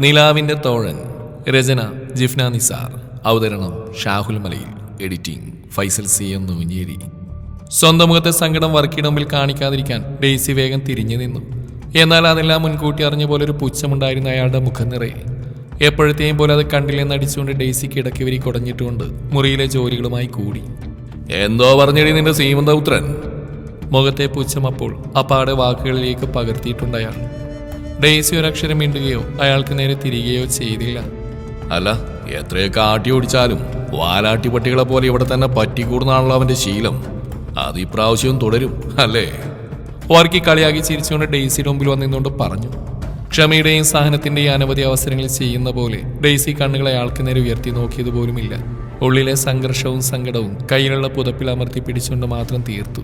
നിലാവിന്റെ തോഴൻ രചന ജിഫ്ന നിസാർ. അവതരണം Shahul Malayil. Editing Faisal C M Noonjeri. സ്വന്തം മുഖത്തെ സങ്കടം വർക്കിയുടെ മുമ്പിൽ കാണിക്കാതിരിക്കാൻ ഡെയ്സി വേഗം തിരിഞ്ഞു നിന്നു. എന്നാൽ അതെല്ലാം മുൻകൂട്ടി അറിഞ്ഞ പോലെ ഒരു പുച്ഛമുണ്ടായിരുന്ന അയാളുടെ മുഖം നിറയെ. എപ്പോഴത്തെയും പോലെ അത് കണ്ടില്ലെന്ന് അടിച്ചുകൊണ്ട് ഡെയ്സിക്ക് ഇടയ്ക്ക് വരി കുടഞ്ഞിട്ടുകൊണ്ട് മുറിയിലെ ജോലികളുമായി കൂടി. എന്തോ പറഞ്ഞടി നിന്റെ സീമന്തപുത്രൻ മുഖത്തെ പുച്ഛം അപ്പോൾ അപ്പാടെ വാക്കുകളിലേക്ക് പകർത്തിയിട്ടുണ്ട് അയാൾ. ഡെയ്സി ഒരക്ഷരം മിണ്ടുകയോ അയാൾക്ക് നേരെ തിരികെയോ ചെയ്തില്ല. അല്ല എത്രയൊക്കെ ആട്ടി ഓടിച്ചാലും വാലാട്ടി പട്ടികളെ പോലെ ഇവിടെ തന്നെ പറ്റിക്കൂടുന്നാണല്ലോ അവന്റെ ശീലം. അത് ഇപ്രാവശ്യവും തുടരും അല്ലേ? വർക്കി കളിയാക്കി ചിരിച്ചുകൊണ്ട് ഡെയ്സിയുടെ മുമ്പിൽ വന്നിരുന്നുകൊണ്ട് പറഞ്ഞു. ക്ഷമയുടെയും സഹനത്തിന്റെയും അനവധി അവസരങ്ങളിൽ ചെയ്യുന്ന പോലെ ഡെയ്സി കണ്ണുകളെ അയാൾക്ക് നേരെ ഉയർത്തി നോക്കിയത് പോലുമില്ല. ഉള്ളിലെ സംഘർഷവും സങ്കടവും കയ്യിലുള്ള പുതപ്പിൽ അമർത്തി പിടിച്ചുകൊണ്ട് മാത്രം തീർത്തു.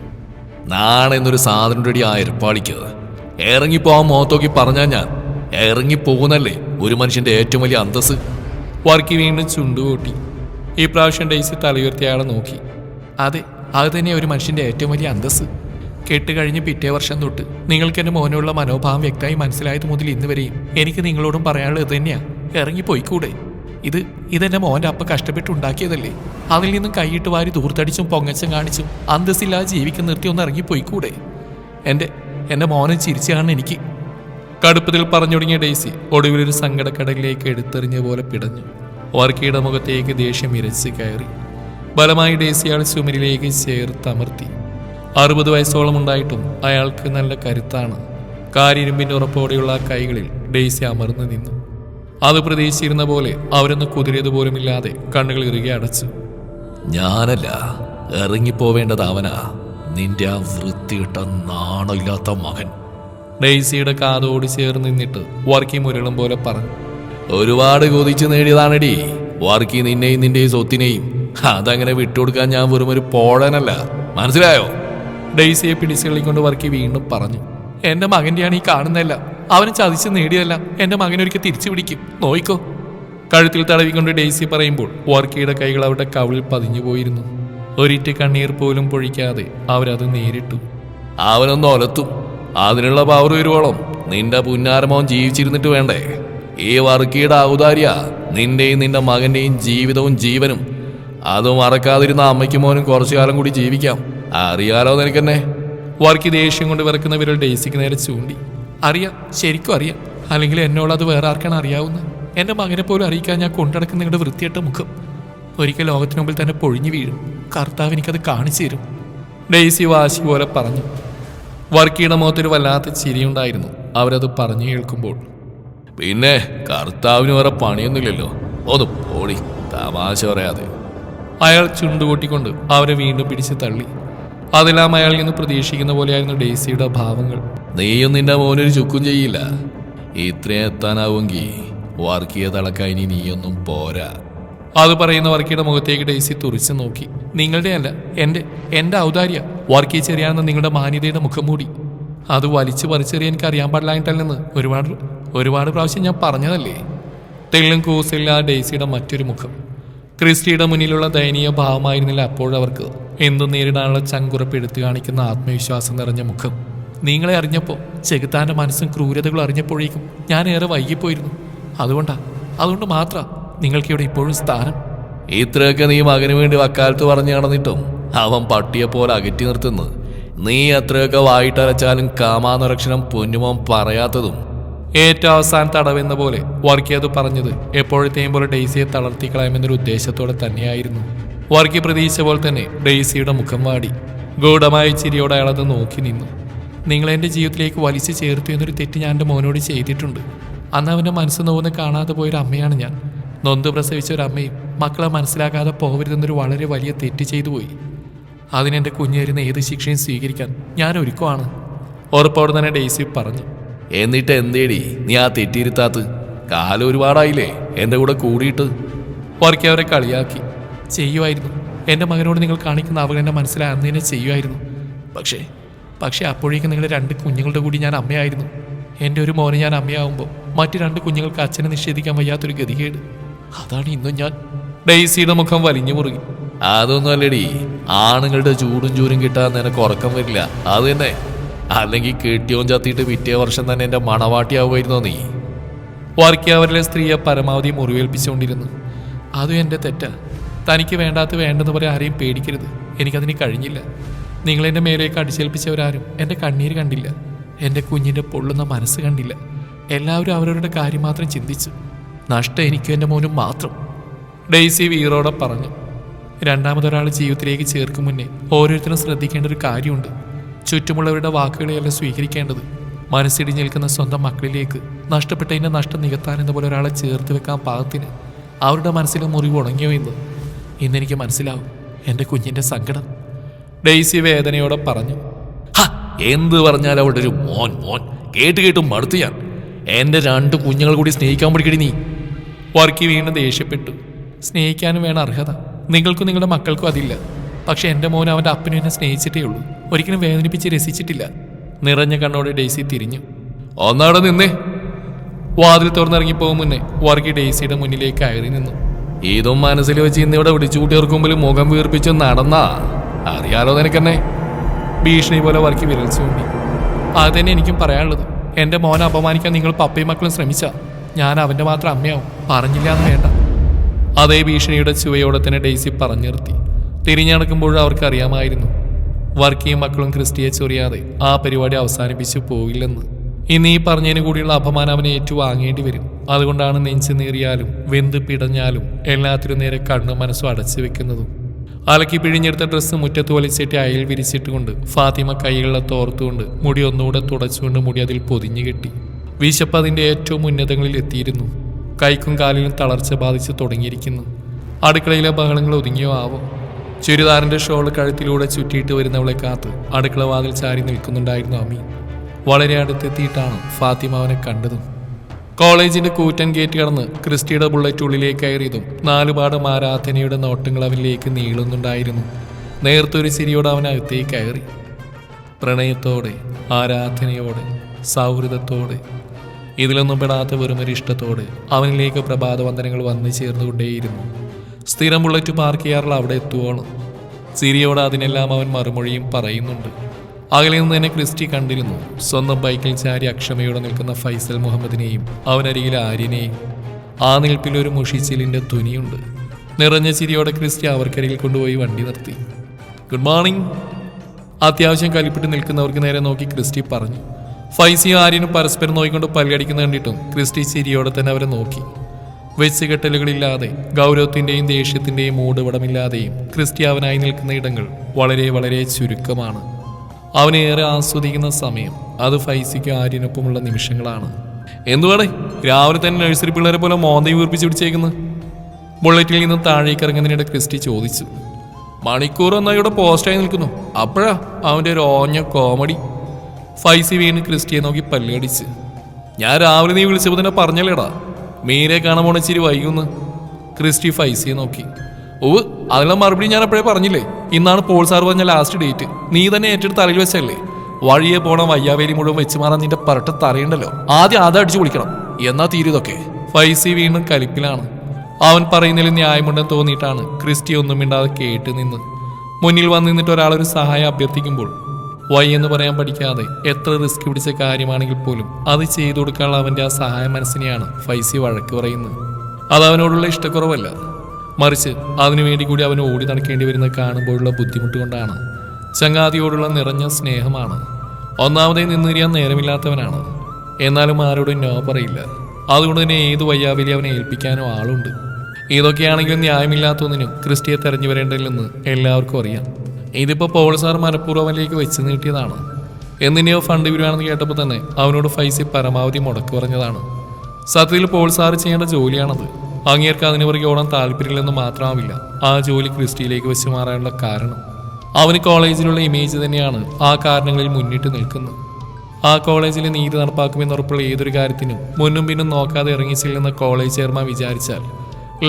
നാണെന്നൊരു സാധനയുടെ ആ ഏർപ്പാടിക്കത് ഇറങ്ങിപ്പോവാൻ മുഖത്തോക്കി പറഞ്ഞാ ഞാൻ. ഇറങ്ങിപ്പോകുന്നല്ലേ ഒരു മനുഷ്യന്റെ ഏറ്റവും വലിയ അന്തസ് വർക്കി വീണ്ടും ചുണ്ടുകൂട്ടി. ഈ പ്രാവശ്യം ഡെയ്സി തലയുയർത്തി നോക്കി. അതെ അത് തന്നെ ഒരു മനുഷ്യന്റെ ഏറ്റവും വലിയ അന്തസ് കെട്ട് കഴിഞ്ഞ് പിറ്റേ വർഷം തൊട്ട് നിങ്ങൾക്ക് എന്റെ മോനുള്ള മനോഭാവം വ്യക്തമായി മനസ്സിലായത് മുതൽ ഇന്ന് വരെയും എനിക്ക് നിങ്ങളോടും പറയാനുള്ളത് തന്നെയാ. ഇറങ്ങിപ്പോയിക്കൂടെ ഇത് ഇതെന്റെ മോന്റെ അപ്പ കഷ്ടപ്പെട്ടുണ്ടാക്കിയതല്ലേ അതിൽ നിന്നും കൈയിട്ട് വാരി ദൂർത്തടിച്ചും പൊങ്ങച്ചും കാണിച്ചും അന്തസ്സില്ലാതെ ജീവിക്കുന്ന നിർത്തി ഒന്ന് ഇറങ്ങിപ്പോയിക്കൂടെ? എന്റെ എന്റെ മോനെ ചിരിച്ചു കാണാൻ എനിക്ക്. കടുപ്പത്തിൽ പറഞ്ഞു തുടങ്ങിയ ഡെയ്സി ഒടുവിലൊരു സങ്കടക്കടലിലേക്ക് എടുത്തെറിഞ്ഞ പോലെ പിടഞ്ഞു. വർക്കിയുടെ മുഖത്തേക്ക് ദേഷ്യം ഇരച്ച് കയറി. ബലമായി ഡെയ്സി അയാൾ ചുമരിലേക്ക് ചേർത്തമർത്തി അറുപത് വയസ്സോളം ഉണ്ടായിട്ടും അയാൾക്ക് നല്ല കരുത്താണ്. കാരിരുമ്പിന്റെ ഉറപ്പോടെയുള്ള കൈകളിൽ ഡെയ്സി അമർന്നു നിന്നു. അത് പ്രതീക്ഷിച്ചിരുന്ന പോലെ അവരൊന്ന് കുതിരിയതുപോലുമില്ലാതെ കണ്ണുകൾ ഇറുകെ അടച്ചു. ഞാനല്ല ഇറങ്ങിപ്പോവേണ്ടത് അവനാ നിന്റെ ആ വൃത്തിയിട്ട നാണമില്ലാത്ത മകൻ. ഡെയ്സിയുടെ കാതോടി ചേർന്ന് നിന്നിട്ട് വർക്കി മുരളും പോലെ പറഞ്ഞു ഒരുപാട് കൊതിച്ചു നേടിയതാണെടി. വർക്കി നിന്നെയും നിന്റെയും സ്വത്തിനെയും അതങ്ങനെ വിട്ടുകൊടുക്കാൻ ഞാൻ വെറും ഒരു പോഴനല്ല. മനസ്സിലായോ? ഡെയ്സിയെ പിടിച്ചുകളിക്കൊണ്ട് വർക്കി വീണ്ടും പറഞ്ഞു എന്റെ മകന്റെയാണ് ഈ കാണുന്നതല്ല. അവന് ചതിച്ച് നേടിയതല്ല എന്റെ മകനൊരിക്കൽ തിരിച്ചു പിടിക്കും. നോയിക്കോ. കഴുത്തിൽ തടവിക്കൊണ്ട് ഡെയ്സി പറയുമ്പോൾ വർക്കിയുടെ കൈകൾ അവരുടെ കവിളിൽ പതിഞ്ഞു പോയിരുന്നു ഒരിറ്റ് കണ്ണീർ പോലും പൊഴിക്കാതെ അവരത് നേരിട്ടു. അവനൊന്ന് ഒലത്തും. അതിനുള്ള പവർ വരുവോളം. നിന്റെ പുന്നാരമോൻ ജീവിച്ചിരുന്നിട്ട് വേണ്ടേ? ഈ വർക്കിയുടെ ഔദാര്യ നിന്റെയും നിന്റെ മകന്റെയും ജീവിതവും ജീവനും. അത് മറക്കാതിരുന്ന അമ്മയ്ക്കും മോനും കുറച്ചു കാലം കൂടി ജീവിക്കാം. അറിയാലോ നിനക്കെന്നെ? വർക്കി ദേഷ്യം കൊണ്ട് വിറക്കുന്ന വിരൽ ഡേസിക്ക് നേരെ ചൂണ്ടി. അറിയാം ശരിക്കും അറിയാം. അല്ലെങ്കിൽ എന്നോട് അത് വേറെ ആർക്കാണ് അറിയാവുന്നത്? എന്റെ മകനെ പോലും അറിയിക്കാൻ ഞാൻ കൊണ്ടടക്കുന്ന നിങ്ങളുടെ വൃത്തിയട്ട മുഖം. ഒരിക്കൽ ലോകത്തിന് മുമ്പിൽ തന്നെ പൊഴിഞ്ഞു വീഴും. കർത്താവ് എനിക്കത് കാണിച്ചു തരും. ഡെയ്സി വാശി പോലെ പറഞ്ഞു. വർക്കിയുടെ മുഖത്തൊരു വല്ലാത്ത ചിരിയുണ്ടായിരുന്നു. അവരത് പറഞ്ഞു കേൾക്കുമ്പോൾ പിന്നെ കർത്താവിന് വേറെ പണിയൊന്നുമില്ലല്ലോ. ഒന്ന് പോളി തമാശ പറയാതെ. അയാൾ ചുണ്ടുകൂട്ടിക്കൊണ്ട് അവരെ വീണ്ടും പിടിച്ച് തള്ളി. അതെല്ലാം അയാൾ നിന്ന് പ്രതീക്ഷിക്കുന്ന പോലെയായിരുന്നു ഡെയ്സിയുടെ ഭാവങ്ങൾ. നീയും നിന്റെ മോനൊരു ചുക്കും ചെയ്യില്ല. ഇത്രയും എത്താനാവുമെങ്കിൽ വർക്കിയെ തളക്കാൻ നീയൊന്നും പോരാ. അത് പറയുന്ന വർക്കിയുടെ മുഖത്തേക്ക് ഡേസി തുറിച്ചു നോക്കി. നിങ്ങളുടെ അല്ല എന്റെ എന്റെ ഔദാര്യ. വർക്കി ചെറിയാണെന്ന് നിങ്ങളുടെ മാന്യതയുടെ മുഖം മൂടി. അത് വലിച്ചു വലിച്ചെറിയാൻ എനിക്ക് അറിയാൻ പാടില്ലായിട്ടല്ലെന്ന് ഒരുപാട് ഒരുപാട് പ്രാവശ്യം ഞാൻ പറഞ്ഞതല്ലേ? തെള്ളും കൂസില്ല ഡേസിയുടെ മറ്റൊരു മുഖം. ക്രിസ്റ്റിയുടെ മുന്നിലുള്ള ദയനീയ ഭാവമായിരുന്നില്ല അപ്പോഴവർക്ക് എന്തും നേരിടാനുള്ള ചങ്കുറപ്പ് എടുത്തു കാണിക്കുന്ന ആത്മവിശ്വാസം നിറഞ്ഞ മുഖം. നിങ്ങളെ അറിഞ്ഞപ്പോൾ ചെകുത്താന്റെ മനസ്സും ക്രൂരതകളും അറിഞ്ഞപ്പോഴേക്കും ഞാൻ ഏറെ വൈകിപ്പോയിരുന്നു. അതുകൊണ്ടാ അതുകൊണ്ട് മാത്രം നിങ്ങൾക്ക് ഇവിടെ ഇപ്പോഴും സ്ഥാനം? ഇത്രയൊക്കെ നീ മകന് വേണ്ടി വക്കാലത്ത് പറഞ്ഞു നടന്നിട്ടും അവൻ പട്ടിയെ പോലെ അകറ്റി നിർത്തുന്നത് നീ അത്രയൊക്കെ വായിട്ടരച്ചാലും കാമാനുരക്ഷണം പൊന്നുമോൻ പറയാത്തതും. ഏറ്റവും അവസാന തടവെന്ന പോലെ വർക്കിയത് പറഞ്ഞത് എപ്പോഴത്തെയും പോലെ ഡെയ്സിയെ തളർത്തി കളയാമെന്നൊരു ഉദ്ദേശത്തോടെ തന്നെയായിരുന്നു. വർക്കി പ്രതീക്ഷിച്ച പോലെ തന്നെ ഡെയ്സിയുടെ മുഖം വാടി. ഗൂഢമായ ചിരിയോടെ അയാളത് നോക്കി നിന്നു. നിങ്ങളെന്റെ ജീവിതത്തിലേക്ക് വലിച്ചു ചേർത്തു എന്നൊരു തെറ്റ് ഞാൻ എന്റെ മോനോട് ചെയ്തിട്ടുണ്ട്. അന്ന് അവന്റെ മനസ്സ് നോവുന്ന കാണാതെ പോയൊരു അമ്മയാണ് ഞാൻ. നൊന്ത് പ്രസവിച്ച ഒരു അമ്മയും മക്കളെ മനസ്സിലാക്കാതെ പോകരുതെന്നൊരു വളരെ വലിയ തെറ്റ് ചെയ്തു പോയി. അതിനെന്റെ കുഞ്ഞേരുന്ന ഏത് ശിക്ഷയും സ്വീകരിക്കാൻ ഞാൻ ഒരുക്കമാണ് ഉറപ്പോടെ തന്നെ ഡെയ്സി പറഞ്ഞു. എന്നിട്ട് എന്തേടി? നീ ആ തെറ്റിയിരുത്താത്ത് കാലം ഒരുപാടായില്ലേ? എന്റെ കൂടെ കൂടിയിട്ട്. വർക്കി അവരെ കളിയാക്കി. ചെയ്യുമായിരുന്നു എന്റെ മകനോട് നിങ്ങൾ കാണിക്കുന്ന അവഗണന മനസ്സിലായി അന്ന് തന്നെ ചെയ്യുമായിരുന്നു പക്ഷേ? പക്ഷേ അപ്പോഴേക്കും നിങ്ങളുടെ രണ്ട് കുഞ്ഞുങ്ങളുടെ കൂടി ഞാൻ അമ്മയായിരുന്നു. എന്റെ ഒരു മോനെ ഞാൻ അമ്മയാവുമ്പോൾ മറ്റു രണ്ട് കുഞ്ഞുങ്ങൾക്ക് അച്ഛനെ നിഷേധിക്കാൻ വയ്യാത്തൊരു ഗതികേട്. അതാണ് ഇന്നും ഞാൻ ഡെയ്സിയുടെ മുഖം വലിഞ്ഞു മുറുകി. അതൊന്നും അല്ലടി ആണുങ്ങളുടെ ചൂടും ചൂരും കിട്ടാൻ നിനക്ക് ഉറക്കം വരില്ല. അത് തന്നെ. അല്ലെങ്കിൽ കെട്ടിയോൻ ചത്തിയിട്ട് പിറ്റേ വർഷം തന്നെ എന്റെ മണവാട്ടിയാവുമായിരുന്നോ നീ? വർക്കിയവരിലെ സ്ത്രീയെ പരമാവധി മുറിവേൽപ്പിച്ചുകൊണ്ടിരുന്നു. അതും എന്റെ തെറ്റാ. തനിക്ക് വേണ്ടാത്ത വേണ്ടെന്ന് പറയാൻ ആരെയും പേടിക്കരുത്. എനിക്കതിന് കഴിഞ്ഞില്ല. നിങ്ങളെന്റെ മേലേക്ക് അടിച്ചേൽപ്പിച്ചവരാരും എന്റെ കണ്ണീര് കണ്ടില്ല. എന്റെ കുഞ്ഞിന്റെ പൊള്ളുന്ന മനസ്സ് കണ്ടില്ല. എല്ലാവരും അവരവരുടെ കാര്യം മാത്രം ചിന്തിച്ചു. നഷ്ടം എനിക്കും എന്റെ മോനും മാത്രം. ഡെയ്സി വീറോടെ പറഞ്ഞു രണ്ടാമതൊരാൾ ജീവിതത്തിലേക്ക് ചേർക്കും മുന്നേ ഓരോരുത്തരും ശ്രദ്ധിക്കേണ്ട ഒരു കാര്യമുണ്ട്. ചുറ്റുമുള്ളവരുടെ വാക്കുകളെയല്ല സ്വീകരിക്കേണ്ടത് മനസ്സിടിഞ്ഞ് നിൽക്കുന്ന സ്വന്തം മക്കളിലേക്ക് നഷ്ടപ്പെട്ടതിന്റെ നഷ്ടം നികത്താൻ എന്ന പോലെ ഒരാളെ ചേർത്ത് വെക്കാൻ പാകത്തിന് അവരുടെ മനസ്സിലെ മുറിവ് ഉണങ്ങിയോ എന്ന് ഇന്നെനിക്ക് മനസ്സിലാവും. എന്റെ കുഞ്ഞിന്റെ സങ്കടം. ഡെയ്സി വേദനയോടെ പറഞ്ഞു എന്ത് പറഞ്ഞാൽ അവളുടെ ഒരു മോൻ മോൻ. കേട്ട് കേട്ടും മടുത്തു ഞാൻ. എന്റെ രണ്ട് കുഞ്ഞുങ്ങൾ കൂടി സ്നേഹിക്കാൻ പഠിക്കണി നീ. വർക്കി വീണ്ടും ദേഷ്യപ്പെട്ടു. സ്നേഹിക്കാനും വേണം അർഹത. നിങ്ങൾക്കും നിങ്ങളുടെ മക്കൾക്കും അതില്ല. പക്ഷെ എന്റെ മോൻ അവന്റെ അപ്പനും എന്നെ സ്നേഹിച്ചിട്ടേ ഉള്ളൂ. ഒരിക്കലും വേദനിപ്പിച്ച് രസിച്ചിട്ടില്ല. നിറഞ്ഞ കണ്ണോടെ ഡെയ്സി തിരിഞ്ഞു. ഒന്നാടെ നിന്നേ. വാതിൽ തുറന്നിറങ്ങി പോകും മുന്നേ വർക്കി ഡെയ്സിയുടെ മുന്നിലേക്ക് കയറി നിന്നു. ഇതും മനസ്സിൽ വെച്ച് ഇന്നിവിടെ വിളിച്ചുകൂട്ടിയവർക്ക് മുമ്പിൽ മുഖം വീർപ്പിച്ച് നടന്നാ? അറിയാലോ നിനക്കെന്നെ. ഭീഷണി പോലെ വർക്കി വിരൽ ചൂണ്ടി. അത് തന്നെ എനിക്കും പറയാനുള്ളത്. എന്റെ മോനെ അപമാനിക്കാൻ നിങ്ങൾ പപ്പയും മക്കളും ശ്രമിച്ച. ഞാൻ അവന്റെ മാത്രം അമ്മയാവും. പറഞ്ഞില്ല എന്ന് വേണ്ട. അതേ ഭീഷണിയുടെ ചുവയോടെ തന്നെ ഡെയ്സി പറഞ്ഞു നിർത്തി. തിരിഞ്ഞടക്കുമ്പോൾ അവർക്കറിയാമായിരുന്നു വർക്കിയും മക്കളും ക്രിസ്റ്റിയെ ചൊറിയാതെ ആ പരിപാടി അവസാനിപ്പിച്ചു പോയില്ലെന്ന് ഇന്ന് ഈ പറഞ്ഞതിന് കൂടിയുള്ള അപമാനം അവനെ ഏറ്റുവാങ്ങേണ്ടി വരും. അതുകൊണ്ടാണ് നെഞ്ചു നീറിയാലും വെന്ത് പിടഞ്ഞാലും എല്ലാത്തിനും നേരെ കണ്ണും മനസ്സും അടച്ചു വെക്കുന്നതും. അലക്കി പിഴിഞ്ഞെടുത്ത ഡ്രസ്സ് മുറ്റത്ത് വലിച്ചിട്ട് അയൽ വിരിച്ചിട്ടുകൊണ്ട് ഫാത്തിമ കൈകളെ തോർത്തുകൊണ്ട് മുടി ഒന്നുകൂടെ തുടച്ചുകൊണ്ട് മുടി അതിൽ പൊതിഞ്ഞു കെട്ടി. വിശപ്പ് അതിന്റെ ഏറ്റവും ഉന്നതങ്ങളിൽ എത്തിയിരുന്നു. കൈക്കും കാലിലും തളർച്ച ബാധിച്ച് തുടങ്ങിയിരിക്കുന്നു. അടുക്കളയിലെ ബഹളങ്ങൾ ഒതുങ്ങിയോ ആവോ. ചുരിദാറിന്റെ ഷോൾ കഴുത്തിലൂടെ ചുറ്റിയിട്ട് വരുന്നവളെ കാത്ത് അടുക്കള വാതിൽ ചാരി നിൽക്കുന്നുണ്ടായിരുന്നു അമി. വളരെ അടുത്തെത്തിയിട്ടാണ് ഫാത്തിമ അവനെ കണ്ടതും. കോളേജിന്റെ കൂറ്റൻ ഗേറ്റ് കടന്ന് ക്രിസ്റ്റിയുടെ ബുള്ളറ്റ് ഉള്ളിലേക്ക് കയറിയതും നാലുപാട് ആരാധനയുടെ നോട്ടങ്ങൾ അവനിലേക്ക് നീളുന്നുണ്ടായിരുന്നു. നേർത്തൊരു ചിരിയോടെ അവൻ അകത്തേക്ക് കയറി. പ്രണയത്തോടെ ആരാധനയോടെ സൗഹൃദത്തോടെ ഇതിലൊന്നും പെടാത്ത വെറുമൊരു ഇഷ്ടത്തോടെ അവനിലേക്ക് പ്രഭാതവന്ദനങ്ങൾ വന്നു ചേർന്നുകൊണ്ടേയിരുന്നു. സ്ഥിരം ബുള്ളറ്റ് പാർക്ക് ചെയ്യാറുള്ള അവിടെ എത്തുവോളും. സിരിയോട് അതിനെല്ലാം അവൻ മറുമൊഴിയും പറയുന്നുണ്ട്. അകലെ നിന്ന് തന്നെ ക്രിസ്റ്റി കണ്ടിരുന്നു. സ്വന്തം ബൈക്കിൽ ചാരി അക്ഷമയോടെ നിൽക്കുന്ന ഫൈസൽ മുഹമ്മദിനെയും അവനരികിൽ ആര്യനെയും. ആ നിൽപ്പിൽ ഒരു മുഷിച്ചിലിന്റെ തുനിയുണ്ട്. നിറഞ്ഞ ചിരിയോടെ ക്രിസ്റ്റി അവർക്കരികിൽ കൊണ്ടുപോയി വണ്ടി നിർത്തി. Good morning. അത്യാവശ്യം കലിപ്പിട്ട് നിൽക്കുന്നവർക്ക് നേരെ നോക്കി ക്രിസ്റ്റി പറഞ്ഞു. ഫൈസിയും ആര്യനും പരസ്പരം നോക്കിക്കൊണ്ട് പല്ലടിക്കുന്ന കണ്ടിട്ടും ക്രിസ്റ്റി ചിരിയോടെ തന്നെ അവരെ നോക്കി. വെച്ചുകെട്ടലുകളില്ലാതെ ഗൗരവത്തിന്റെയും ദേഷ്യത്തിന്റെയും മൂടുപടമില്ലാതെയും ക്രിസ്റ്റി അവനായി നിൽക്കുന്ന ഇടങ്ങൾ വളരെ വളരെ ചുരുക്കമാണ്. അവനേറെ ആസ്വദിക്കുന്ന സമയം അത് ഫൈസിക്കും ആര്യനൊപ്പമുള്ള നിമിഷങ്ങളാണ്. എന്തുവാടേ രാവിലെ തന്നെ നഴ്സറി പിള്ളേരെ പോലെ മോന്തയും വീർപ്പിച്ച് പിടിച്ചേക്കുന്നത് ബുള്ളറ്റിൽ നിന്ന് താഴേക്ക് ഇറങ്ങുന്നതിനിടെ ക്രിസ്റ്റി ചോദിച്ചു. മണിക്കൂർ ഒന്നായി ഇവിടെ പോസ്റ്റായി നിൽക്കുന്നു. അപ്പോഴാ അവന്റെ ഒരു ഓഞ്ഞ കോമഡി? ഫൈസി വീണ് ക്രിസ്റ്റിയെ നോക്കി പല്ലടിച്ച്. ഞാൻ രാവിലെ നീ വിളിച്ചപ്പോൾ തന്നെ പറഞ്ഞല്ലേടാ. മീരെ കാണാൻ പോണ വൈകുന്ന്. ക്രിസ്റ്റി ഫൈസിയെ നോക്കി. ഓ അതിനുള്ള മറുപടി ഞാൻ അപ്പോഴേ പറഞ്ഞില്ലേ? ഇന്നാണ് പോൾ സാർ പറഞ്ഞ ലാസ്റ്റ് ഡേറ്റ് നീ തന്നെ ഏറ്റെടുത്ത് തലയിൽ വെച്ചല്ലേ വഴിയെ പോണ വയ്യാവേലി മുഴുവൻ വെച്ച് മാറാൻ നിന്റെ പറട്ട തറയുണ്ടല്ലോ. ആദ്യം അത് അടിച്ചു വിളിക്കണം എന്നാ തീരുതൊക്കെ ഫൈസി വീണ്ടും കലിപ്പിലാണ്. അവൻ പറയുന്നതിൽ ന്യായമുണ്ടെന്ന് തോന്നിയിട്ടാണ് ക്രിസ്റ്റി ഒന്നും മിണ്ടാതെ കേട്ട് നിന്ന്. മുന്നിൽ വന്ന് നിന്നിട്ട് ഒരാൾ ഒരു സഹായം അഭ്യർത്ഥിക്കുമ്പോൾ വൈ എന്ന് പറയാൻ പഠിക്കാതെ എത്ര റിസ്ക് പിടിച്ച കാര്യമാണെങ്കിൽ പോലും അത് ചെയ്തു കൊടുക്കാനുള്ള അവന്റെ ആ സഹായ മനസ്സിനെയാണ് ഫൈസി വഴക്ക് പറയുന്നത്. അത് അവനോടുള്ള ഇഷ്ടക്കുറവല്ല. മറിച്ച് അതിനുവേണ്ടി കൂടി അവൻ ഓടി നടക്കേണ്ടി വരുന്ന കാണുമ്പോഴുള്ള ബുദ്ധിമുട്ട് കൊണ്ടാണ്. ചങ്ങാതിയോടുള്ള നിറഞ്ഞ സ്നേഹമാണ്. ഒന്നാമതേ നിന്ന് നിന്നിരിയാൻ നേരമില്ലാത്തവനാണ്. എന്നാലും ആരോടും നോ പറയില്ല. അതുകൊണ്ട് തന്നെ ഏത് വയ്യാവലി അവനെ ഏൽപ്പിക്കാനോ ആളുണ്ട്. ഇതൊക്കെയാണെങ്കിലും ന്യായമില്ലാത്തൊന്നിനും ക്രിസ്റ്റിയെ തെരഞ്ഞു വരേണ്ടതില്ലെന്ന് എല്ലാവർക്കും അറിയാം. ഇതിപ്പോ പോൾ സാർ മനഃപൂർവം വെച്ച് നീട്ടിയതാണ്. എന്തിനെയോ ഫണ്ട് വരുവാണെന്ന് കേട്ടപ്പോൾ തന്നെ അവനോട് ഫൈസി പരമാവധി മുടക്ക് പറഞ്ഞതാണ്. സത്യത്തിൽ പോൾ സാർ ചെയ്യേണ്ട ജോലിയാണത്. അങ്ങേർക്ക് അതിന് പുറകെ ഓടാൻ താല്പര്യമില്ലെന്ന് മാത്രമാവില്ല ആ ജോലി ക്രിസ്റ്റിയിലേക്ക് വെച്ച് മാറാനുള്ള കാരണം. അവന് കോളേജിലുള്ള ഇമേജ് തന്നെയാണ് ആ കാരണങ്ങളിൽ മുന്നിട്ട് നിൽക്കുന്നത്. ആ കോളേജിൽ നീതി നടപ്പാക്കുമെന്ന് ഉറപ്പുള്ള ഏതൊരു കാര്യത്തിനും മുന്നും പിന്നും നോക്കാതെ ഇറങ്ങി ചെല്ലുന്ന കോളേജ് ചെയർമാൻ വിചാരിച്ചാൽ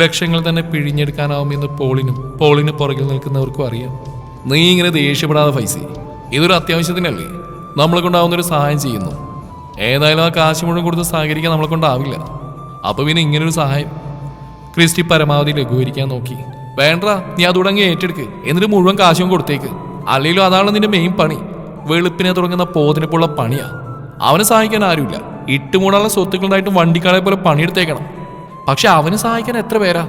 ലക്ഷ്യങ്ങൾ തന്നെ പിഴിഞ്ഞെടുക്കാനാവുമെന്ന് പോളിനും പോളിന് പുറകിൽ നിൽക്കുന്നവർക്കും അറിയാം. നീ ഇങ്ങനെ ദേഷ്യപ്പെടാതെ ഫൈസി ഇതൊരു അത്യാവശ്യത്തിനല്ലേ? നമ്മളെ കൊണ്ടാവുന്ന ഒരു സഹായം ചെയ്യുന്നു. ഏതായാലും ആ കാശ് മുഴുവൻ കൊടുത്ത് സഹകരിക്കാൻ നമ്മളെ കൊണ്ടാവില്ല അപ്പൊ പിന്നെ ഇങ്ങനൊരു സഹായം? ക്രിസ്റ്റി പരമാവധി ലഘൂകരിക്കാൻ നോക്കി. വേണ്ട നീ അതുടങ്ങി ഏറ്റെടുക്ക്. എന്നിട്ട് മുഴുവൻ കാശും കൊടുത്തേക്ക്. അല്ലെങ്കിലും അതാണ് നിന്റെ മെയിൻ പണി. വെളുപ്പിനെ തുടങ്ങുന്ന പോതിനെപ്പോലുള്ള പണിയാ. അവനെ സഹായിക്കാൻ ആരുമില്ല. ഇട്ടുമൂടാനുള്ള സ്വത്തുക്കളുണ്ടായിട്ടും വണ്ടിക്കാളെ പോലെ പണിയെടുത്തേക്കണം. പക്ഷെ അവനെ സഹായിക്കാൻ എത്ര പേരാ?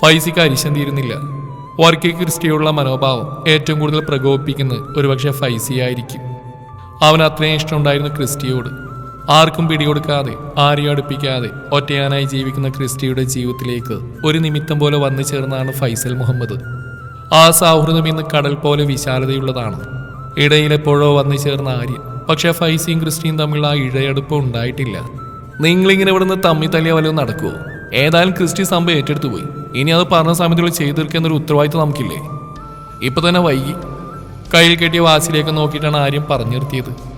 ഫൈസിക്ക് അരിശം തീരുന്നില്ല. വർക്കി ക്രിസ്റ്റിയുള്ള മനോഭാവം ഏറ്റവും കൂടുതൽ പ്രകോപിപ്പിക്കുന്നത് ഒരുപക്ഷെ ഫൈസിയായിരിക്കും അവൻ അത്രയും ഇഷ്ടമുണ്ടായിരുന്നു ക്രിസ്റ്റിയോട് ആർക്കും പിടികൊടുക്കാതെ ആരെയും അടുപ്പിക്കാതെ ഒറ്റയാനായി ജീവിക്കുന്ന ക്രിസ്റ്റിയുടെ ജീവിതത്തിലേക്ക് ഒരു നിമിത്തം പോലെ വന്നു ചേർന്നാണ് ഫൈസൽ മുഹമ്മദ്. ആ സൗഹൃദം ഇന്ന് കടൽ പോലെ വിശാലതയുള്ളതാണ്. ഇടയിലെപ്പോഴോ വന്നു ചേർന്ന ആര്യൻ പക്ഷെ ഫൈസിയും ക്രിസ്റ്റിയും തമ്മിൽ ആ ഇഴയടുപ്പം ഉണ്ടായിട്ടില്ല. നിങ്ങളിങ്ങനെ ഇവിടുന്ന് തമ്മി തല്ലിയ വല്ലതും നടക്കുമോ ഏതായാലും ക്രിസ്റ്റി സംഭവം ഏറ്റെടുത്തു പോയി ഇനി അത് പറഞ്ഞ സമയത്തുള്ള ചെയ്തു തീർക്കുന്നൊരു ഉത്തരവാദിത്വം നമുക്കില്ലേ? ഇപ്പൊ തന്നെ വൈകി. കയ്യിൽ കെട്ടിയ വാസിലേക്ക് നോക്കിയിട്ടാണ് ആര്യം പറഞ്ഞു നിർത്തിയത്.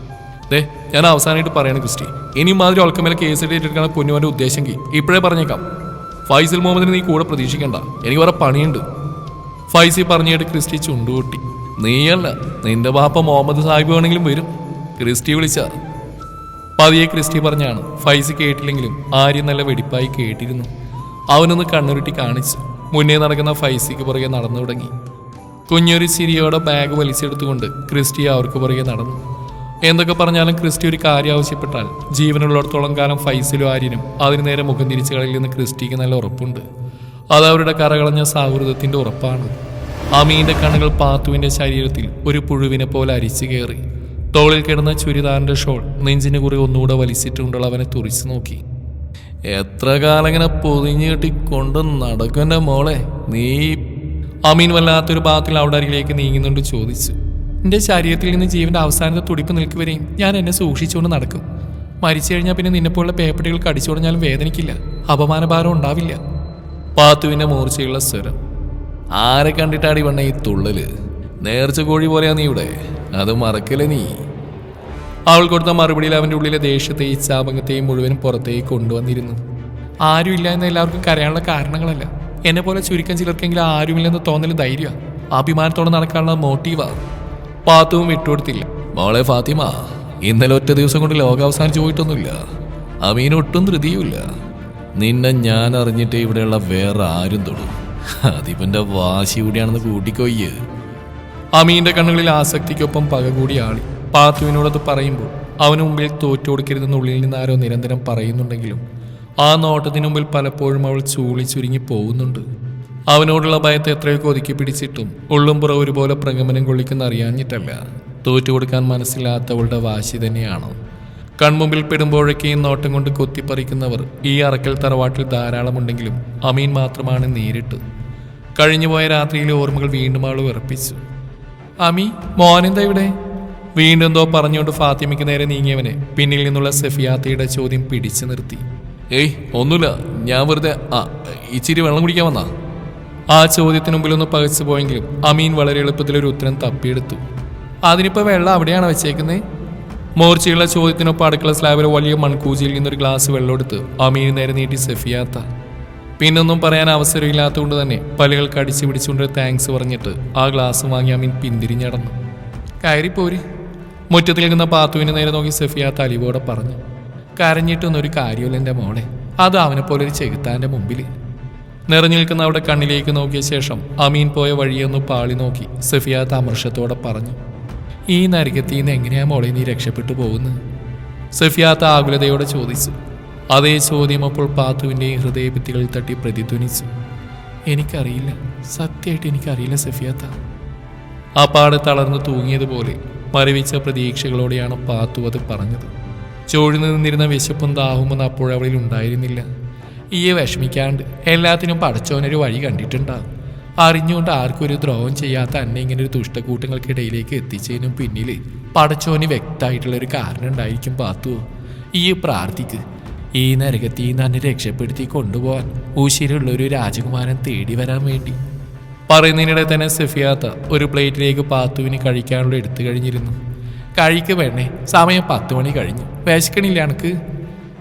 ദേ ഞാൻ അവസാനമായിട്ട് പറയണ ക്രിസ്റ്റി ഇനി മാതിരി ഒളക്കമേലെ കേസ് എടുക്കാൻ പൊന്നുവന്റെ ഉദ്ദേശമെങ്കിൽ ഇപ്പോഴേ പറഞ്ഞേക്കാം. ഫൈസൽ മുഹമ്മദിനെ നീ കൂടെ പ്രതീക്ഷിക്കണ്ട. എനിക്ക് വേറെ പണിയുണ്ട്. ഫൈസി പറഞ്ഞിട്ട് ക്രിസ്റ്റി ചുണ്ടുകൂട്ടി. നീയല്ല നിന്റെ ബാപ്പ മുഹമ്മദ് സാഹിബ് വേണമെങ്കിലും വരും. ക്രിസ്റ്റി വിളിച്ച. പതിയെ ക്രിസ്റ്റി പറഞ്ഞാണ്. ഫൈസി കേട്ടില്ലെങ്കിലും ആര്യം നല്ല വെടിപ്പായി കേട്ടിരുന്നു. അവനൊന്ന് കണ്ണുരുട്ടി കാണിച്ചു മുന്നേ നടക്കുന്ന ഫൈസിക്ക് പുറകെ നടന്നു തുടങ്ങി. കുഞ്ഞൊരു ചിരിയോടെ ബാഗ് വലിച്ചെടുത്തുകൊണ്ട് ക്രിസ്റ്റി അവർക്ക് പുറകെ നടന്നു. എന്തൊക്കെ പറഞ്ഞാലും ക്രിസ്റ്റി ഒരു കാര്യം ആവശ്യപ്പെട്ടാൽ ജീവനുള്ളിടത്തോളം കാലം ഫൈസിലും ആര്യനും അതിനു നേരെ മുഖം തിരിച്ചു നിന്ന് ക്രിസ്റ്റിക്ക് നല്ല ഉറപ്പുണ്ട്. അത് അവരുടെ കറകളഞ്ഞ സൗഹൃദത്തിന്റെ ഉറപ്പാണ്. അമീന്റെ കണ്ണുകൾ പാത്തുവിന്റെ ശരീരത്തിൽ ഒരു പുഴുവിനെ പോലെ അരിച്ചു കയറി. തോളിൽ കിടന്ന ചുരിദാറിന്റെ ഷോൾ നെഞ്ചിന് കുറി ഒന്നുകൂടെ വലിച്ചിട്ടുണ്ടുള്ള അവനെ തുറിച്ചു നോക്കി. എത്ര കാലം ഇങ്ങനെ പൊതിഞ്ഞു കെട്ടി കൊണ്ട് മോളെ? നീ അമീൻ വല്ലാത്തൊരു ഭാഗത്തിൽ അവിടെ അരികിലേക്ക് നീങ്ങുന്നുണ്ട് ചോദിച്ചു. എന്റെ ശരീരത്തിൽ നിന്ന് ജീവന്റെ അവസാനത്തെ തുടിപ്പ് നിൽക്കുവരെയും ഞാൻ എന്നെ സൂക്ഷിച്ചുകൊണ്ട് നടക്കും. മരിച്ചു കഴിഞ്ഞാൽ പിന്നെ നിന്നെപ്പോലുള്ള പേപ്പട്ടികൾ കടിച്ചു തുടഞ്ഞാലും വേദനിക്കില്ല. അപമാനഭാരം ഉണ്ടാവില്ല. പാത്തുവിന്റെ മൂർച്ചയുള്ള സ്വരം. ആരെ കണ്ടിട്ടാടി വണ്ണ ഈ തുള്ളൽ? നേർച്ച കോഴി പോലെയാ നീ ഇവിടെ. അത് മറക്കല്ലേ നീ? അവൾ കൊടുത്ത മറുപടിയിൽ അവന്റെ ഉള്ളിലെ ദേഷ്യത്തെയും ഇച്ഛാഭംഗത്തെയും മുഴുവനും പുറത്തേക്ക് കൊണ്ടുവന്നിരുന്നു. ആരുമില്ല എന്ന് എല്ലാവർക്കും കരയാനുള്ള കാരണങ്ങളല്ല. എന്നെ പോലെ ചുരുക്കം ചിലർക്കെങ്കിലും ആരുമില്ലെന്ന് തോന്നൽ ധൈര്യമാണ് അഭിമാനത്തോടെ നടക്കാനുള്ള മോട്ടീവാണ് പാത്തുവും വിട്ടുകൊടുത്തില്ല. മോളെ ഫാത്തിമ ഇന്നലെ ഒറ്റ ദിവസം കൊണ്ട് ലോകം അവസാനിച്ചു പോയിട്ടൊന്നുമില്ല അമീൻ ഒട്ടും ധൃതിയുമില്ല. നിന്നെ ഞാൻ അറിഞ്ഞിട്ട് ഇവിടെയുള്ള വേറെ ആരും തൊടും. അതിപ്പന്റെ വാശി കൂടിയാണെന്ന് കൂട്ടിക്കൊയ്യ് അമീന്റെ കണ്ണുകളിൽ ആസക്തിക്കൊപ്പം പക കൂടി ആളി. പാത്തുവിനോടത് പറയുമ്പോൾ അവന് മുമ്പിൽ തോറ്റു കൊടുക്കരുതെന്ന് ഉള്ളിൽ നിന്ന് ആരോ നിരന്തരം പറയുന്നുണ്ടെങ്കിലും ആ നോട്ടത്തിന് മുമ്പിൽ പലപ്പോഴും അവൾ ചൂളി ചുരുങ്ങി പോകുന്നുണ്ട്. അവനോടുള്ള ഭയത്തെ എത്രയൊക്കെ ഒതുക്കി പിടിച്ചിട്ടും ഉള്ളും പുറം ഒരുപോലെ പ്രകമനം കൊള്ളിക്കുന്ന അറിയാഞ്ഞിട്ടല്ല. തോറ്റു കൊടുക്കാൻ മനസ്സിലാത്തവളുടെ വാശി തന്നെയാണ്. കൺമുമ്പിൽ പെടുമ്പോഴൊക്കെ ഈ നോട്ടം കൊണ്ട് കൊത്തിപ്പറിക്കുന്നവർ ഈ അറക്കൽ തറവാട്ടിൽ ധാരാളമുണ്ടെങ്കിലും അമീൻ മാത്രമാണ് നേരിട്ട്. കഴിഞ്ഞുപോയ രാത്രിയിലെ ഓർമ്മകൾ വീണ്ടും അവൾ വിറപ്പിച്ചു അമി മോനെന്താ ഇവിടെ? വീണ്ടും എന്തോ പറഞ്ഞുകൊണ്ട് ഫാത്തിമയ്ക്ക് നേരെ നീങ്ങിയവനെ പിന്നിൽ നിന്നുള്ള സഫിയാത്തയുടെ ചോദ്യം പിടിച്ചു നിർത്തി. ഏയ് ഒന്നുമില്ല. ഞാൻ വെറുതെ ആ ഇച്ചിരി വെള്ളം കുടിക്കാൻ വന്നാ? ആ ചോദ്യത്തിന് മുമ്പിൽ ഒന്ന് പകച്ചു പോയെങ്കിലും അമീൻ വളരെ എളുപ്പത്തിൽ ഒരു ഉത്തരം തപ്പിയെടുത്തു. അതിനിപ്പോൾ വെള്ളം അവിടെയാണ് വെച്ചേക്കുന്നത് മോർച്ചയുള്ള ചോദ്യത്തിനൊപ്പം അടുക്കള സ്ലാബിലെ വലിയ മൺകൂജിയിൽ നിന്നൊരു ഗ്ലാസ് വെള്ളം എടുത്ത് അമീന് നേരെ നീട്ടി സഫിയാത്ത. പിന്നൊന്നും പറയാൻ അവസരമില്ലാത്തതുകൊണ്ട് തന്നെ പല്ലുകൾക്ക് കടിച്ചു പിടിച്ചുകൊണ്ട് താങ്ക്സ് പറഞ്ഞിട്ട് ആ ഗ്ലാസ് വാങ്ങി അമീൻ പിന്തിരിഞ്ഞടന്നു കയറിപ്പോര്. മുറ്റത്തിൽ നിൽക്കുന്ന പാത്തുവിനെ നേരെ നോക്കി സഫിയ തലിവോടെ പറഞ്ഞു കരഞ്ഞിട്ടൊന്നും ഒരു കാര്യമില്ല എന്റെ മോളെ. അത് അവനെ പോലെ ഒരു ചെകുത്താന്റെ മുമ്പിൽ. നിറഞ്ഞു നിൽക്കുന്ന അവിടെ കണ്ണിലേക്ക് നോക്കിയ ശേഷം അമീൻ പോയ വഴിയൊന്ന് പാളി നോക്കി സഫിയ തമർഷത്തോടെ പറഞ്ഞു ഈ നരകത്തിൽ നിന്ന് എങ്ങനെയാ മോളെ നീ രക്ഷപ്പെട്ടു പോകുന്നത്? സഫിയാത്ത ആകുലതയോടെ ചോദിച്ചു അതേ ചോദ്യം അപ്പോൾ പാത്തുവിന്റെയും ഹൃദയഭിത്തികളിൽ തട്ടി പ്രതിധ്വനിച്ചു. എനിക്കറിയില്ല സത്യമായിട്ട് എനിക്കറിയില്ല സഫിയാത്ത. ആ പാട് തളർന്നു തൂങ്ങിയതുപോലെ മരവിച്ച പ്രതീക്ഷകളോടെയാണ് പാത്തു അത് പറഞ്ഞത്. ചോഴ്ന്നു നിന്നിരുന്ന വിശപ്പും ദാഹുമെന്ന് അപ്പോഴവളിൽ ഉണ്ടായിരുന്നില്ല. ഈയെ വിഷമിക്കാണ്ട് എല്ലാത്തിനും പടച്ചോനൊരു വഴി കണ്ടിട്ടുണ്ടാകും അറിഞ്ഞുകൊണ്ട് ആർക്കും ഒരു ദ്രോഹം ചെയ്യാത്ത അന്നെ ഇങ്ങനെ ഒരു ദുഷ്ടക്കൂട്ടങ്ങൾക്കിടയിലേക്ക് എത്തിച്ചതിനും പിന്നിൽ പടച്ചോന് വ്യക്തമായിട്ടുള്ള ഒരു കാരണം ഉണ്ടായിരിക്കും പാത്തുവോ ഈ പ്രാർത്ഥിക്ക്. ഈ നരകത്തിൽ നിന്ന് അന്നെ രക്ഷപ്പെടുത്തി കൊണ്ടുപോകാൻ ഊശിയിലുള്ളൊരു ഒരു രാജകുമാരൻ തേടി വരാൻ വേണ്ടി. പറയുന്നതിനിടെ തന്നെ സഫിയാത്ത ഒരു പ്ലേറ്റിലേക്ക് പാത്തുവിന് കഴിക്കാനുള്ള എടുത്തു കഴിഞ്ഞിരുന്നു. കഴിക്ക് വേണേ സമയം പത്ത് മണി കഴിഞ്ഞു. വിശക്കണില്ല എനിക്ക്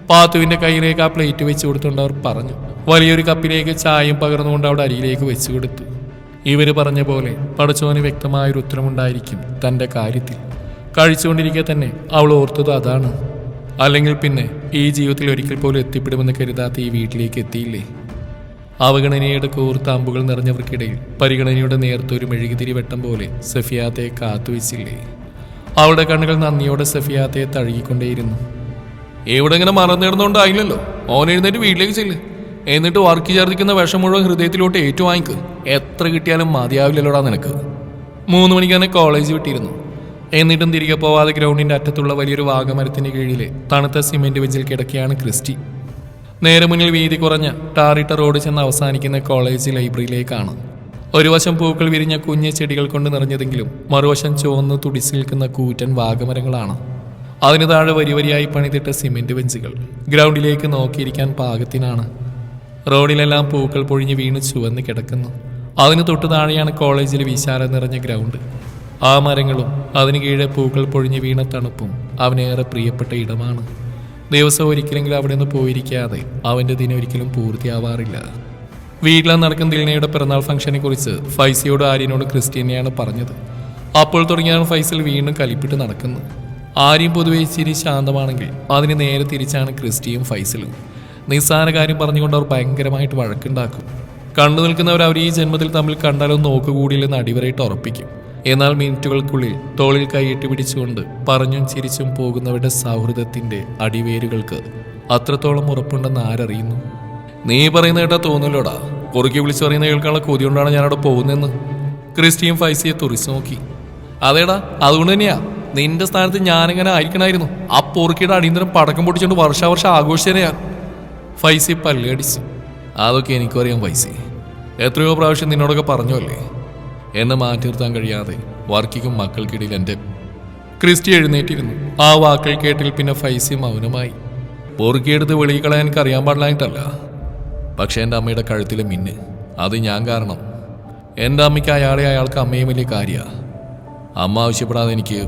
പാത്തുവിന്റെ കയ്യിലേക്ക് ആ പ്ലേറ്റ് വെച്ച് കൊടുത്തുകൊണ്ട് അവർ പറഞ്ഞു. വലിയൊരു കപ്പിലേക്ക് ചായയും പകർന്നുകൊണ്ട് അവിടെ അരിയിലേക്ക് വെച്ചു കൊടുത്തു. ഇവർ പറഞ്ഞ പോലെ പടച്ചോന് വ്യക്തമായൊരു ഉത്തരമുണ്ടായിരിക്കും തന്റെ കാര്യത്തിൽ. കഴിച്ചുകൊണ്ടിരിക്കെ തന്നെ അവൾ ഓർത്തത് അതാണ്. അല്ലെങ്കിൽ പിന്നെ ഈ ജീവിതത്തിൽ ഒരിക്കൽ പോലും എത്തിപ്പെടുമെന്ന് കരുതാത്ത ഈ വീട്ടിലേക്ക് എത്തിയില്ലേ? അവഗണനയുടെ കൂർത്താമ്പുകൾ നിറഞ്ഞവർക്കിടയിൽ പരിഗണനയുടെ നേർത്തൊരു മെഴുകുതിരി വെട്ടം പോലെ സഫിയാത്തെ കാത്തുവെച്ചില്ലേ. അവളുടെ കണ്ണുകൾ നന്ദിയോടെ സഫിയാത്തെ തഴുകിക്കൊണ്ടേയിരുന്നു. ഇവിടെ ഇങ്ങനെ മറന്നിടുന്നോണ്ടായില്ലല്ലോ ഓൻ എഴുന്നേറ്റ് വീട്ടിലേക്ക് ചെല്ല്. എന്നിട്ട് വർക്ക് ചേർത്തിക്കുന്ന വിഷം മുഴുവൻ ഹൃദയത്തിലോട്ട് ഏറ്റുവാങ്ങിക്ക്. എത്ര കിട്ടിയാലും മതിയാവില്ലല്ലോടാ നിനക്ക്. മൂന്ന് മണിക്ക് തന്നെ കോളേജ് വിട്ടിരുന്നു. എന്നിട്ടും തിരികെ പോവാതെ ഗ്രൗണ്ടിന്റെ അറ്റത്തുള്ള വലിയൊരു വാഗമരത്തിന്റെ കീഴിലെ തണുത്ത സിമെന്റ് വെഞ്ചിൽ കിടക്കുകയാണ് ക്രിസ്റ്റി. നേരെ മുന്നിൽ വീതി കുറഞ്ഞ ടാറിട്ട റോഡ് ചെന്ന് അവസാനിക്കുന്ന കോളേജ് ലൈബ്രറിയിലേക്കാണ്. ഒരു വശം പൂക്കൾ വിരിഞ്ഞ കുഞ്ഞു ചെടികൾ കൊണ്ട് നിറഞ്ഞതെങ്കിലും മറുവശം ചുവന്ന് തുടിച്ചു നിൽക്കുന്ന കൂറ്റൻ വാഗമരങ്ങളാണ്. അതിന് താഴെ വരി വരിയായി പണിതിട്ട സിമെന്റ് ബെഞ്ചുകൾ ഗ്രൗണ്ടിലേക്ക് നോക്കിയിരിക്കാൻ പാകത്തിനാണ്. റോഡിലെല്ലാം പൂക്കൾ പൊഴിഞ്ഞ് വീണ് ചുവന്ന് കിടക്കുന്നു. അതിന് തൊട്ടു താഴെയാണ് കോളേജിലെ വിശാലം നിറഞ്ഞ ഗ്രൗണ്ട്. ആ മരങ്ങളും അതിന് കീഴെ പൂക്കൾ പൊഴിഞ്ഞ് വീണ തണുപ്പും അവനേറെ പ്രിയപ്പെട്ട ഇടമാണ്. ദിവസം ഒരിക്കലെങ്കിലും അവിടെ നിന്ന് പോയിരിക്കാതെ അവന്റെ ദിനം ഒരിക്കലും പൂർത്തിയാവാറില്ല. വീട്ടിലെ നടക്കുന്ന ദിൽനയുടെ പിറന്നാൾ ഫംഗ്ഷനെ കുറിച്ച് ഫൈസിയോട് ആര്യനോട് ക്രിസ്റ്റീനെയാണ് പറഞ്ഞത്. അപ്പോൾ തുടങ്ങിയാണ് ഫൈസൽ വീണ്ടും കലിപ്പിട്ട് നടക്കുന്നത്. ആര്യം പൊതുവെ ഇച്ചിരി ശാന്തമാണെങ്കിൽ അതിന് നേരെ തിരിച്ചാണ് ക്രിസ്റ്റിയും ഫൈസലും. നിസ്സാര കാര്യം പറഞ്ഞുകൊണ്ട് അവർ ഭയങ്കരമായിട്ട് വഴക്കുണ്ടാക്കും. കണ്ടു നിൽക്കുന്നവർ അവർ ഈ ജന്മത്തിൽ തമ്മിൽ കണ്ടാലോ നോക്കുകൂടിയില്ലെന്ന് അടിവരായിട്ട് ഉറപ്പിക്കും. എന്നാൽ മിനിറ്റുകൾക്കുള്ളിൽ തോളിൽ കൈയിട്ട് പിടിച്ചുകൊണ്ട് പറഞ്ഞും ചിരിച്ചും പോകുന്നവരുടെ സൗഹൃദത്തിന്റെ അടിവേരുകൾക്ക് അത്രത്തോളം ഉറപ്പുണ്ടെന്ന് ആരറിയുന്നു? നീ പറയുന്ന കേട്ടാ തോന്നലോടാ കുറുക്കി വിളിച്ചു പറയുന്ന കേൾക്കാനുള്ള കൊതി കൊണ്ടാണ് ഞാനവിടെ പോകുന്നതെന്ന്. ക്രിസ്റ്റിയും ഫൈസിയെ തുറിച്ചു നോക്കി. അതേടാ അതുകൊണ്ട് തന്നെയാ. നിന്റെ സ്ഥാനത്ത് ഞാനിങ്ങനെ ആയിരിക്കണമായിരുന്നു ആ പൊറുക്കിയുടെ അടിയന്തരം പടക്കം പൊട്ടിച്ചുകൊണ്ട് വർഷാവർഷം ആഘോഷിച്ചതിനെയാ ഫൈസി പല്ലടിച്ചു അതൊക്കെ എനിക്കും അറിയാം ഫൈസി. എത്രയോ പ്രാവശ്യം നിന്നോടൊക്കെ പറഞ്ഞല്ലേ എന്നെ മാറ്റി നിർത്താൻ കഴിയാതെ വർക്കിക്കും മക്കൾക്കിടയിൽ എന്റെ ക്രിസ്റ്റി എഴുന്നേറ്റിരുന്നു. ആ വാക്കൾ കേട്ടിൽ പിന്നെ ഫൈസി മൗനമായി. പൊറുക്കിയെടുത്ത് വെളിയിൽ കളയാൻ എനിക്ക് അറിയാൻ പാടില്ലായിട്ടല്ല പക്ഷെ എന്റെ അമ്മയുടെ കഴുത്തിലെ മിന്ന് അത് ഞാൻ കാരണം. എന്റെ അമ്മയ്ക്ക് അയാളെ അയാൾക്ക് അമ്മയും വലിയ കാര്യമാണ് അമ്മ ആവശ്യപ്പെടാതെ എനിക്ക്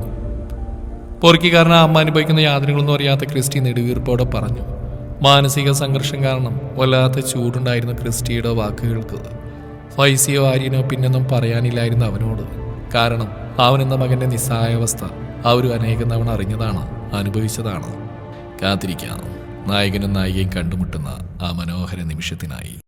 പൊറുക്കി കാരണം അമ്മ അനുഭവിക്കുന്ന യാതനകളൊന്നും അറിയാത്ത ക്രിസ്റ്റി നെടുവീർപ്പോടെ പറഞ്ഞു. മാനസിക സംഘർഷം കാരണം വല്ലാത്ത ചൂടുണ്ടായിരുന്നു ക്രിസ്റ്റിയുടെ വാക്കുകൾക്ക്. ഫൈസിയോ ആര്യനോ പിന്നൊന്നും പറയാനില്ലായിരുന്നു അവനോട്. കാരണം അവൻ എന്ന മകന്റെ നിസ്സഹായാവസ്ഥ ഒരു അനേകം തവണ അറിഞ്ഞതാണ് അനുഭവിച്ചതാണ്. കാത്തിരിക്കാം. നായകനും നായികയും കണ്ടുമുട്ടുന്ന ആ മനോഹര നിമിഷത്തിനായി.